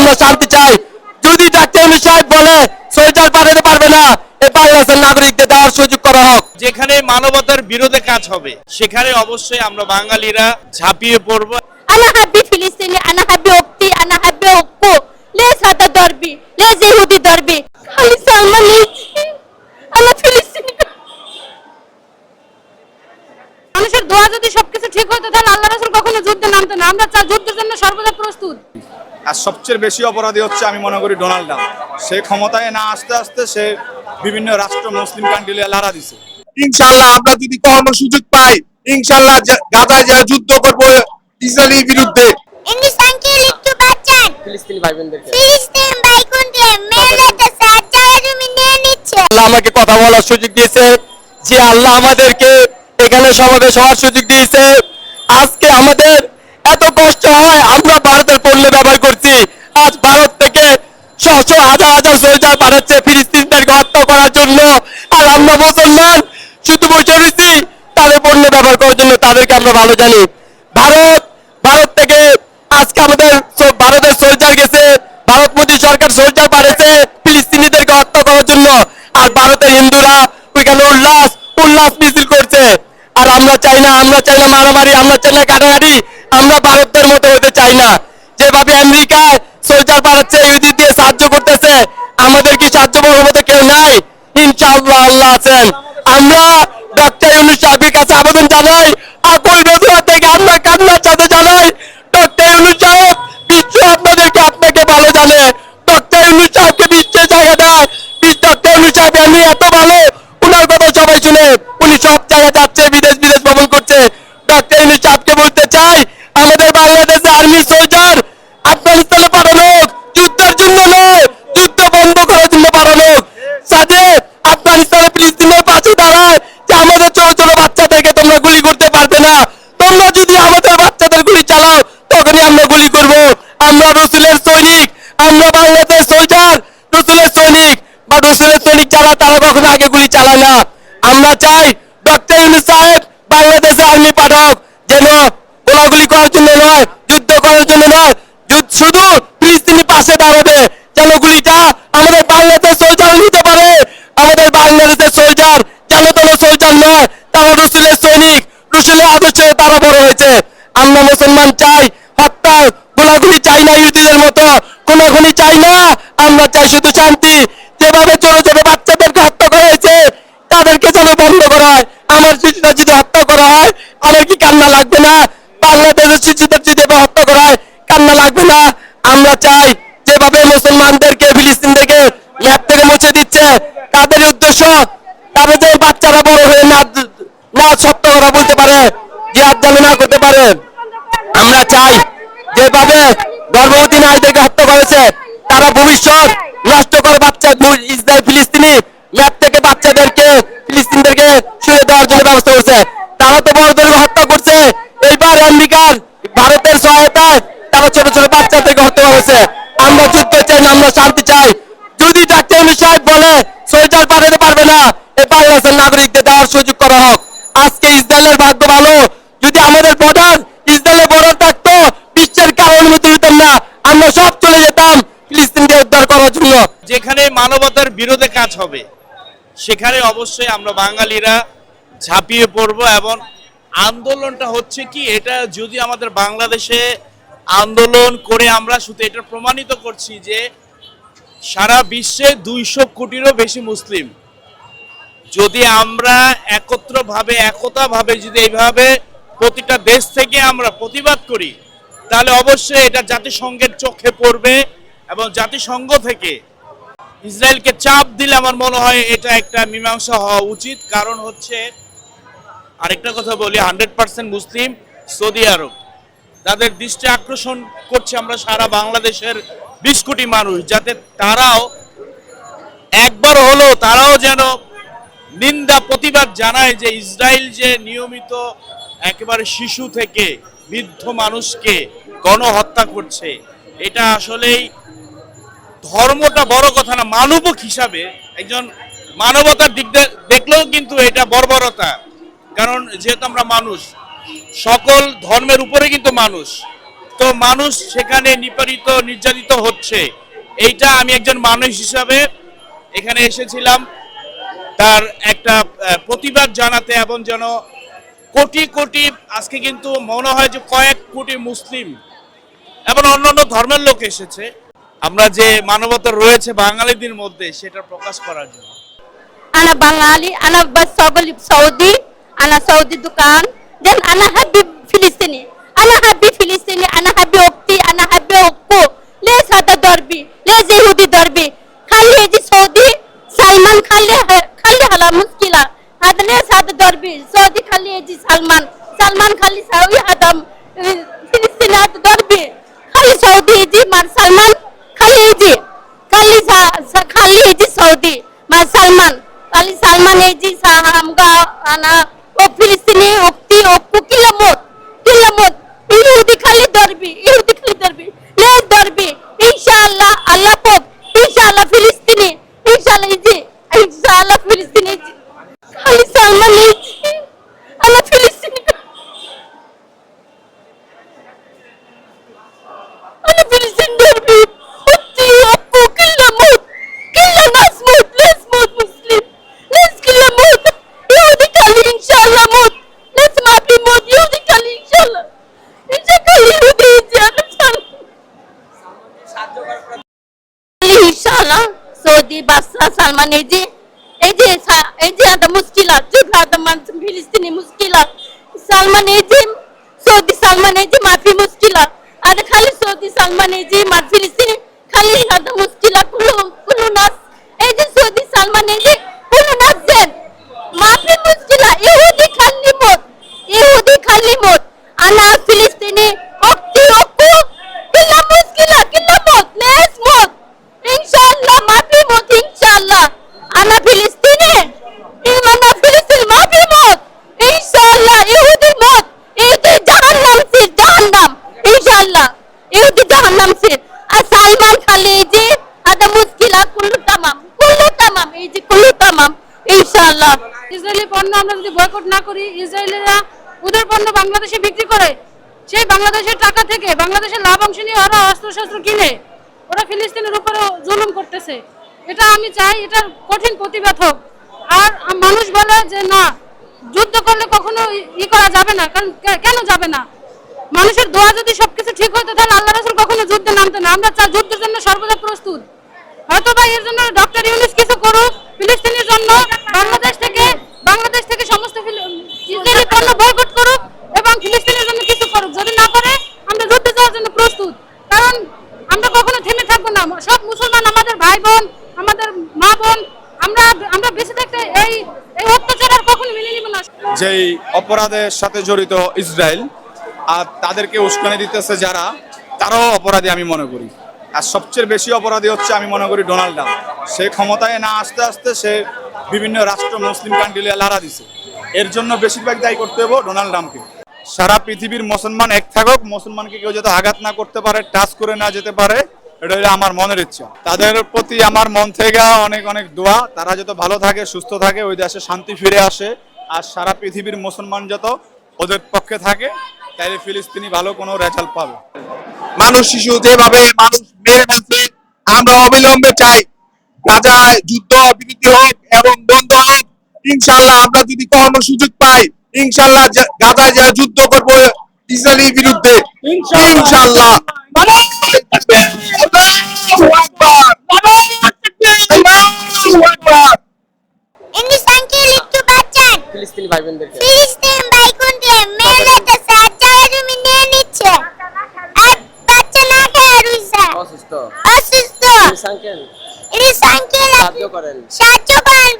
আমরা শান্তি চাই। যদি ডাক্তার সাহেব বলে সোয়েটার পাঠাতে পারবে না যেখানে মানবতার বিরোধে কাজ হবে সেখানে অবশ্যই আমরা বাঙালিরা ঝাঁপিয়ে পড়ব। আনা হাবি ফিলিস্তিনি আনা হাবি উক্তি আনা হাবি লেস হাতা দরবি সবচেয়ে বেশি অপরাধী হচ্ছে আমি মনে করি ডোনাল্ড ট্রাম্প। সে ক্ষমতায় না আসতে আসতে সে বিভিন্ন রাষ্ট্র মুসলিম কান্ট্রি লাড়া দিছে। ইনশাল্লাহ আমরা যদি কর্মসুযোগ পাই ইনশাল্লাহ গাজায় যা যুদ্ধ করব ইসরায়েলের বিরুদ্ধে। ইংলিশ আঙ্কেল একটু বাঁচান ফিলিস্তিনি ভাই বোনদেরকে ফিলিস্তিন বাইকুন্ডে মেরে যাচ্ছে আর যারা জমি নিয়ে নিচ্ছে। আল্লাহ আমাকে কথা বলার সুযোগ দিয়েছে যে আল্লাহ আমাদেরকে এখানে সমাবেশ হওয়ার সুযোগ দিয়েছে। আজকে আমাদের এত কষ্ট হয় আমরা ভারতের পণ্য ব্যবহার করছি আজ ভারত থেকে ছশো হাজার হাজার সোলজার পাঠাচ্ছে ফিলিস্তিনদেরকে হত্যা করার জন্য। আর আমরা মুসলমান, শুধু বসে রয়েছি তাদের পণ্য ব্যবহার করার জন্য তাদেরকে আমরা ভালো জানি। ভারত ভারত থেকে আজকে আমাদের ভারতের সোলজার গেছে, ভারত মোদী সরকার সোলজার পাঠিয়েছে ফিলিস্তিনিদেরকে হত্যা করার জন্য। আর ভারতের হিন্দুরা ওইখানে উল্লাস উল্লাস মিছিল করছে। আর আমরা চাই না, আমরা চাই না মারামারি, আমরা চাই না কাটাকাটি, আমরা ভারতের মতো হতে চাই না। যেভাবে আমেরিকা আছেন। আমরা ডক্টর ইউনুস সাহেবের কাছে আবেদন জানাই আকুল বেদুয়া থেকে আমরা কান্নার সাথে জানাই ডক্টর ইউনুস সাহেব বিশ্ব আপনাদেরকে আপনাকে ভালো জানে ডক্টর ইউনুস সাহেবকে বিশ্বের জায়গা দেয় ডক্টর ইউনুস সাহেব আমি এত ভালো উনার কথা সবাই শুনে উনি সব জায়গায় যাচ্ছে বিদেশ বিদেশ ভ্রমণ করছে ডক্টর ইউনুস সাহেবকে বলতে চাই আমাদের বাংলাদেশে আর্মি সোলজার আফগানিস্তানে পাঠানো হোক, যুদ্ধের জন্য নয় যুদ্ধ বন্ধ করার জন্য পাঠানো হোক। সাথে আফগানিস্তানে ফিলিস্তিনের পাশে দাঁড়ায় যে আমাদের ছোট ছোট বাচ্চাদেরকে তোমরা গুলি করতে পারবে না তোমরা যদি আমাদের বাচ্চাদের গুলি চালাও তখনই আমরা গুলি করব আমরা রসুলের সৈনিক আমরা বাংলাদেশ সোলজার রসুলের সৈনিক বা রসুলের সৈনিক যারা তারা কখনো আগে গুলি চালায় না আমরা চাই ডক্টর ইউনুস সাহেব বাংলাদেশে আর্মি পাঠক যেন গোলাগুলি করার জন্য নয় যুদ্ধ করার জন্য নয় যুদ্ধ- শুধু ফিলিস্তিনি পাশে দাঁড়াবে যেন গুলিটা আমাদের বাংলাদেশ সোলজার নিতে পারে আমাদের বাংলাদেশের সোলজার যেন কোনো সোলজার নয় তারা রসুলের সৈনিক রসুলের আদর্শে তারা বড় হয়েছে আমরা মুসলমান চাই, হত্যা গোলাগুলি চাই না ইহুদিদের মতো খুনাখুনি চাই না। আমরা চাই শুধু শান্তি। যেভাবে ছোট ছোট বাচ্চাদেরকে হত্যা করা হয়েছে, তাদেরকে যেন বন্ধ করা হয়। আমার শিশুরা যদি হত্যা করা হয়, আমার কি কান্না লাগবে না? বাংলাদেশের শিশুদের যদি হত্যা করা হয়, কান্না লাগবে না? আমরা চাই যেভাবে মুসলমানদেরকে, ফিলিস্তিনদেরকে ম্যাপ থেকে মুছে দিচ্ছে, তাদের উদ্দেশ্য তাদের যে বাচ্চারা বড় হয়ে না না সত্য কথা বলতে পারে জিহাদ যেন না করতে চাই যেভাবে গর্ভবতী নারীদেরকে হত্যা করেছে তারা ভবিষ্যৎ নষ্ট করে বাচ্চা ইসরায়েল ফিলিস্তিনি ম্যাপ থেকে বাচ্চাদেরকে ফিলিস্তিনদেরকে সরিয়ে দেওয়ার জন্য ব্যবস্থা করছে তারা তো বড়দেরকে হত্যা করছে এইবার আমেরিকার ভারতের সহায়তায় তারা ছোট ছোট বাচ্চাদেরকে হত্যা করেছে আমরা যুদ্ধ চাই না আমরা শান্তি চাই যদি ডাক্তার ইউনুস সাহেব বলে সোয়েটার পাঠাতে পারবে না এই বাংলাদেশের নাগরিকদের দেওয়ার সুযোগ করা হোক আজকে ইসরায়েলের ভাগ্য ভালো যদি আমাদের বর্ডার ইসরায়েলের বর্ডার থাকতো বিশ্বের কারও অনুমতি দিতাম না আমরা সব চলে যেতাম ফিলিস্তিনকে উদ্ধার করার জন্য যেখানে মানবতার বিরোধে কাজ হবে। সেখানে অবশ্যই আমরা বাঙালিরা ঝাঁপিয়ে পড়ব এবং আন্দোলনটা হচ্ছে কি, এটা যদি আমাদের বাংলাদেশে আন্দোলন করে আমরা শুধু এটা প্রমাণিত করছি যে সারা বিশ্বে দুইশো কোটিরও বেশি মুসলিম। যদি আমরা একত্রভাবে, একতাভাবে যদি এইভাবে প্রতিটা দেশ থেকে আমরা প্রতিবাদ করি, তাহলে অবশ্যই এটা জাতিসংঘের চোখে পড়বে এবং জাতিসংঘ থেকে ইসরায়েলকে চাপ দিলে আমার মনে হয় এটা একটা মীমাংসা হওয়া উচিত। কারণ হচ্ছে, আরেকটা কথা বলি, হান্ড্রেড পার্সেন্ট মুসলিম সৌদি আরব। তাদের দৃষ্টি আকর্ষণ করছে আমরা সারা বাংলাদেশের বিশ কোটি মানুষ, যাতে তারাও একবার হলো তারাও যেন নিন্দা, প্রতিবাদ জানায় যে ইসরায়েল যে নিয়মিত একেবারে শিশু থেকে বৃদ্ধ মানুষকে গণহত্যা করছে। এটা আসলেই ধর্মটা বড় কথা না, মানবক হিসাবে একজন মানবতার দিক দেখলেও কিন্তু এটা বর্বরতা। কারণ যেহেতু আমরা মানুষ, সকল ধর্মের উপরে কিন্তু মানুষ, তো মানুষ সেখানে নিপীড়িত, নির্যাতিত হচ্ছে। এইটা আমি একজন মানুষ হিসাবে এখানে এসেছিলাম। তার একটা প্রতিবাদ জানাতে এবং যেন কোটি কোটি, আজকে কিন্তু মনে হয় যে কয়েক কোটি মুসলিম এবং অন্যান্য ধর্মের লোক এসেছে। আমরা যে মানবতা রয়েছে বাঙালিদের মধ্যে, সেটা প্রকাশ করার জন্য। আনা বাঙালি, আনা সৌদি আনা সৌদি দোকান, দেন আনা হাবিব ইনশাআল্লাহ আল্লাহ ইনশাআল্লাহ ফিলিস্তিন সা- এই যে আদা মুশকিলা চুপ আদা মানুষ ফিলিস্তিনি মুশকিলা সালমান এই যে সৌদি সালমান এই যে মাফি মুশকিলা আদা খালি সৌদি সালমান এই যে মা ফিলিস্তিনি খালি আদা মুশকিলা কুলু কুলু নাস এই যে সৌদি সালমান এই যে কুলু নাস দেন মাফি মুশকিলা ইহুদি খালি মোট ইহুদি খালি মোট আনা ফিলিস্তিনি অক্তি অকু কিলা মুশকিলা কিলা মোট লেস মোট ইনশাআল্লাহ মাফি মোট ইনশাআল্লাহ আনা ফিলিস্তিনি ইমানা ফিলিস্তিনি মাফি মোট ইনশাআল্লাহ ইহুদি মোট ইহুদি জাহান্নাম সে জাহান্নাম ইনশাআল্লাহ ইহুদি জাহান্নাম সে আর সালমান খালি এই যে আদা মুশকিলা কুল্লু তামাম কুল্লু তামাম এই যে কুল্লু তামাম ইনশাআল্লাহ ইসরায়েলি পণ্য আমরা যদি বয়কট না করি, ইসরায়েলিরা ওদের পণ্য বাংলাদেশে বিক্রি করে, সেই বাংলাদেশের টাকা থেকে বাংলাদেশের লাভ অংশ নিয়ে ওরা অস্ত্রশস্ত্র কিনে, ওরা ফিলিস্তিনের উপরে জুলুম করতেছে। এটা আমি চাই, এটার কঠিন প্রতিবাদ হোক। আর মানুষ বলে যে, না, যুদ্ধ করলে কখনো ই- করা যাবে না, কারণ কেন যাবে না? মানুষের দোয়া যদি সবকিছু ঠিক হতো, তাহলে আল্লাহ রাসুল কখনো যুদ্ধে নামতো না। আমরা চাই যুদ্ধের জন্য সর্বদা প্রস্তুত। হয়তো বা এর জন্য ডক্টর ইউনিস কিছু করুক, ফিলিস্তিনের জন্য বাংলাদেশ থেকে বাংলাদেশ থেকে সমস্ত ফিল- ইসরায়েলি পণ্য বয়কট করুক এবং ফিলিস্তিনের জন্য কিছু করুক। যদি না করে, আমরা যুদ্ধে যাওয়ার জন্য প্রস্তুত। কারণ আমরা কখনো থেমে থাকব না। সব মুসলমান, আমাদের ভাই বোন আমাদের মা বোন আমরা আমরা বেঁচে থাকতে এই এই অত্যাচার আর কখনো মেনে নিব না। যেই অপরাধের সাথে জড়িত ইসরায়েল আর তাদেরকে উস্কানি দিতেছে যারা, তারাও অপরাধী আমি মনে করি। আর সবচেয়ে বেশি অপরাধী হচ্ছে আমি মনে করি ডোনাল্ড ট্রাম্প। সে ক্ষমতায় না আসতে আসতে সে বিভিন্ন রাষ্ট্র মুসলিম কান্ট্রি লাড়া দিছে। এর জন্য বেশিরভাগ দায়ী করতে হবে ডোনাল্ড ট্রাম্পকে। সারা পৃথিবীর মুসলমান এক থাকুক, মুসলমানকে কেউ যাতে আঘাত না করতে পারে, টাচ করে না যেতে পারে, এটা হলো আমার মনের ইচ্ছা। তাদের প্রতি আমার মন থেকে অনেক অনেক দোয়া। তারা যত ভালো থাকে, সুস্থ থাকে, ওই দেশে শান্তি ফিরে আসে। আর সারা পৃথিবীর মুসলমান যত ওদের পক্ষে থাকে, তাইলে ফিলিস্তিনি ভালো কোনো রেজাল্ট পাবে। মানুষ শিশু যেভাবে মানুষ মেরে ফেলছে, আমরা অবিলম্বে চাই গাজায় যুদ্ধ বিরতি হোক এবং বন্ধ হোক ইনশাল্লাহ আমরা যদি কখনো সুযোগ পাই ইনশাল্লাহ গাজায় যা যুদ্ধ করব ইসরায়েলের বিরুদ্ধে ইনশাল্লাহ আল্লাহু আকবার! আল্লাহু আকবার! হিন্দুস্তানকে একটু বাঁচান ফিলিস্তিনি ভাই বোনদেরকে ফিলিস্তিন বাইকুন্ডে মেরে যাইতেছে আর জায়গা নিয়ে নিচ্ছে আর বাচ্চা না খেয়ে রইছে অসুস্থ অসুস্থ সাংকেন হিন্দুস্তানকে করেন সাহায্য করেন